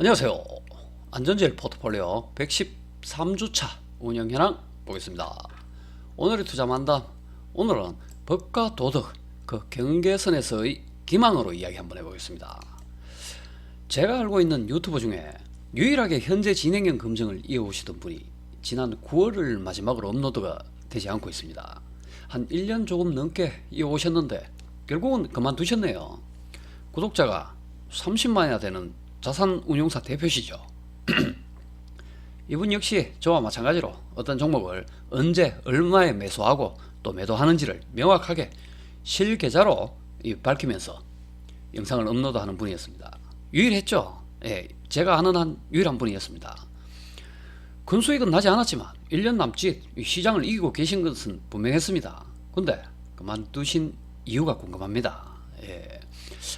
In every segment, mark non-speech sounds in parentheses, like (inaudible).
안녕하세요. 안전제일 포트폴리오 113주차 운영 현황 보겠습니다. 오늘의 투자 만담 오늘은 법과 도덕 그 경계선에서의 기망으로 이야기 한번 해보겠습니다. 제가 알고 있는 유튜버 중에 유일하게 현재 진행형 검증을 이어오시던 분이 지난 9월을 마지막으로 업로드가 되지 않고 있습니다. 한 1년 조금 넘게 이어오셨는데 결국은 그만두셨네요. 구독자가 30만이나 되는 자산 운용사 대표시죠. (clears throat) 이분 역시 저와 마찬가지로 어떤 종목을 언제 얼마에 매수하고 또 매도하는지를 명확하게 실계좌로 이 밝히면서 영상을 업로드하는 분이었습니다. 유일했죠. 예, 제가 아는 한 유일한 분이었습니다. 큰 수익은 나지 않았지만 1년 남짓 이 시장을 이기고 계신 것은 분명했습니다. 근데 그만두신 이유가 궁금합니다. 예.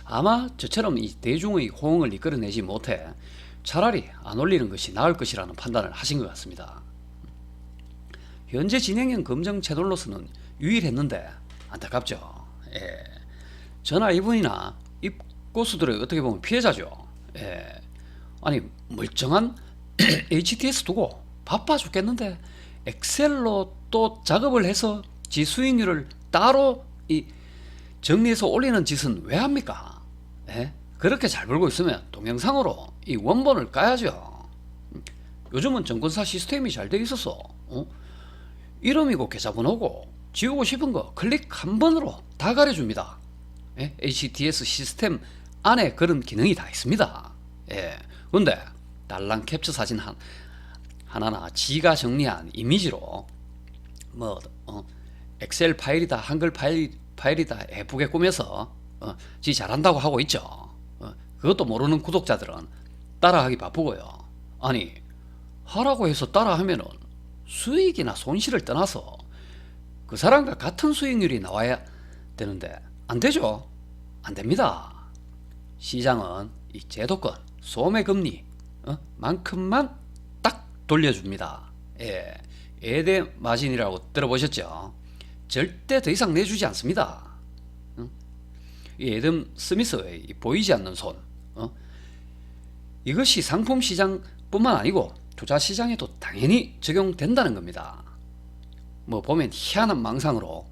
아마 저처럼 이 대중의 호응을 이끌어내지 못해 차라리 안 올리는 것이 나을 것이라는 판단을 하신 것 같습니다. 현재 진행형 검증 채널로서는 유일했는데 안타깝죠. 예. 저나 이분이나 입고수들의 어떻게 보면 피해자죠. 예. 아니 멀쩡한 (clears throat) HTS 두고 바빠 죽겠는데 엑셀로 또 작업을 해서 지 수익률을 따로 이 정리해서 올리는 짓은 왜 합니까? 예? 그렇게 잘 벌고 있으면 동영상으로 이 원본을 까야죠. 요즘은 정권사 시스템이 잘 돼 있어서 어? 이름이고 계좌번호고 지우고 싶은 거 클릭 한 번으로 다 가려줍니다. 예? HTS 시스템 안에 그런 기능이 다 있습니다. 예. 근데 달랑 캡처 사진 한 하나나 지가 정리한 이미지로 뭐 어, 엑셀 파일이다 한글 파일 파일이다 예쁘게 꾸며서 어, 지 잘한다고 하고 있죠. 어, 그것도 모르는 구독자들은 따라하기 바쁘고요. 아니 하라고 해서 따라하면은 수익이나 손실을 떠나서 그 사람과 같은 수익률이 나와야 되는데 안 되죠. 안 됩니다. 시장은 이 제도권 소매 금리 어? 만큼만 딱 돌려줍니다. 예, 예대 마진이라고 들어보셨죠? 절대 더 이상 내주지 않습니다. 응? 이 애덤 스미스의 이 보이지 않는 손, 어? 이것이 상품 시장뿐만 아니고 투자 시장에도 당연히 적용된다는 겁니다. 뭐 보면 희한한 망상으로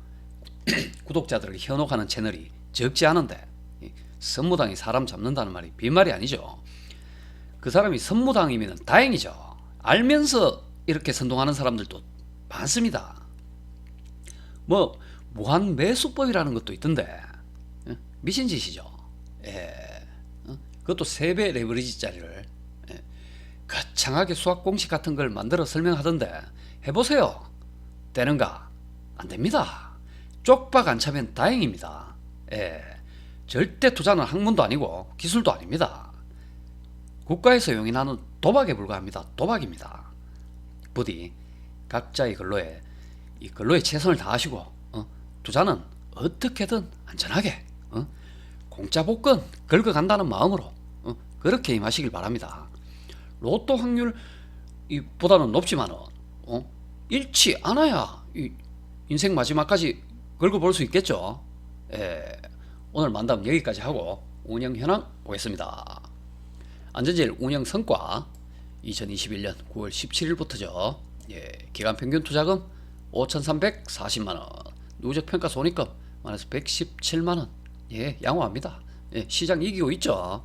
(clears throat) 구독자들을 현혹하는 채널이 적지 않은데 이 선무당이 사람 잡는다는 말이 빈말이 아니죠. 그 사람이 선무당이면 다행이죠. 알면서 이렇게 선동하는 사람들도 많습니다. 뭐 무한 매수법이라는 것도 있던데 예? 미친 짓이죠. 예. 어? 그것도 세배 레버리지짜리를 예. 거창하게 수학 공식 같은 걸 만들어 설명하던데 해보세요. 되는가? 안 됩니다. 쪽박 안 차면 다행입니다. 예. 절대 투자는 학문도 아니고 기술도 아닙니다. 국가에서 용인하는 도박에 불과합니다. 도박입니다. 부디 각자의 근로에 이 근로에 최선을 다하시고 어? 투자는 어떻게든 안전하게 어? 공짜 복권 긁어 간다는 마음으로 어? 그렇게 임하시길 바랍니다. 로또 확률 이 보다는 높지만은 어? 잃지 않아야 이 인생 마지막까지 긁어볼 수 있겠죠. 예, 오늘 만담 여기까지 하고 운영 현황 보겠습니다. 안전제일 운영 성과 2021년 9월 17일부터죠. 예, 기간 평균 투자금 5,340만 원, 누적 평가 손익금 마이너스 117만 원. 예, 양호합니다. 예, 시장 이기고 있죠.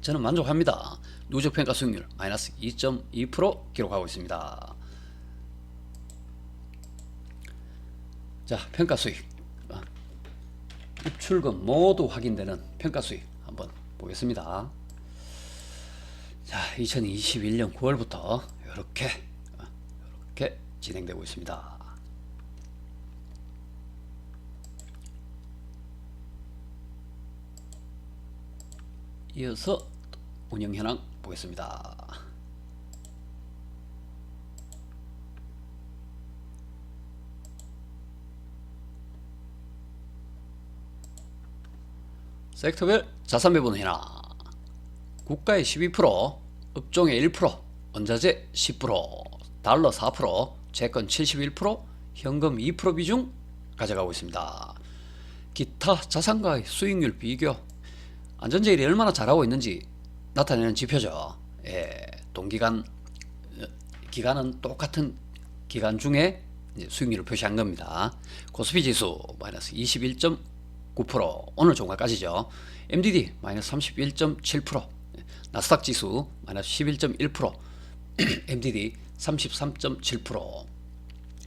저는 만족합니다. 누적 평가 수익률 마이너스 2.2% 기록하고 있습니다. 자, 평가 수익. 어, 입출금 모두 확인되는 평가 수익 한번 보겠습니다. 자, 2021년 9월부터 이렇게 이렇게 진행되고 있습니다. 이어서 운영 현황 보겠습니다. 섹터별 자산 배분 현황 국가의 12%, 업종의 1%, 원자재 10%, 달러 4%, 채권 71%, 현금 2% 비중 가져가고 있습니다. 기타 자산과의 수익률 비교, 안전제일이 얼마나 잘하고 있는지 나타내는 지표죠. 예, 동기간 어, 기간은 똑같은 기간 중에 수익률을 표시한 겁니다. 코스피 지수 마이너스 21.9% 오늘 종가까지죠. MDD 마이너스 31.7% 나스닥 지수 마이너스 11.1% (coughs) MDD 33.7%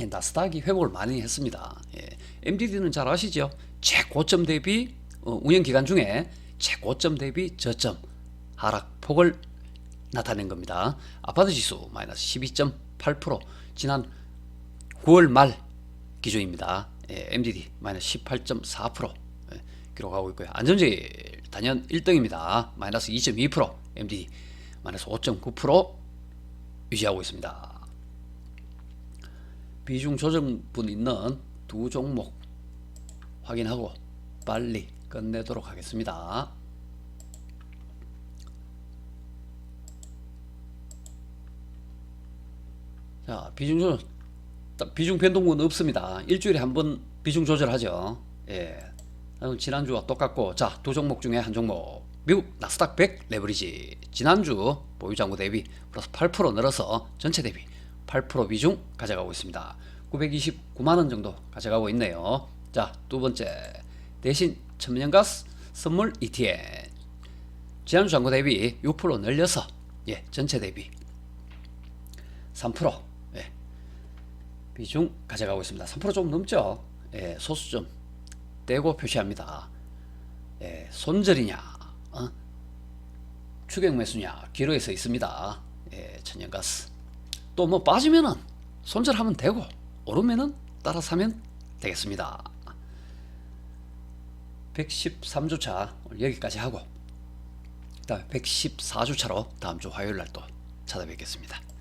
예, 나스닥이 회복을 많이 했습니다. 예, MDD는 잘 아시죠? 최고점 대비 어, 운영 기간 중에 최고점 대비 저점 하락폭을 나타낸 겁니다. 아파트 지수 마이너스 12.8% 지난 9월 말 기준입니다. 예, MDD 마이너스 18.4% 예, 기록하고 있고요. 안전지 단연 1등입니다. 마이너스 2.2% MDD 마이너스 5.9% 유지하고 있습니다. 비중 조정분 있는 두 종목 확인하고 빨리 끝내도록 하겠습니다. 자, 비중 조절 딱 비중 변동은 없습니다. 일주일에 한 번 비중 조절하죠. 예. 지난주와 똑같고 자, 두 종목 중에 한 종목 미국 나스닥 100 레버리지 지난주 보유자구 대비 플러스 8% 늘어서 전체 대비 8% 비중 가져가고 있습니다. 929만 원 정도 가져가고 있네요. 자, 두 번째 대신 천연가스 선물 ETN 지난주 잔고 대비 6% 늘려서 예, 전체 대비 3% 예, 비중 가져가고 있습니다. 3%좀 넘죠? 예, 소수 좀 떼고 표시합니다. 예, 손절이냐, 어? 추격 매수냐, 기로에 서 있습니다. 예, 천연가스. 또 뭐 빠지면은 손절하면 되고, 오르면은 따라 사면 되겠습니다. 113주차 여기까지 하고, 그다음에 114주차로 다음 주 화요일 날 또 찾아뵙겠습니다.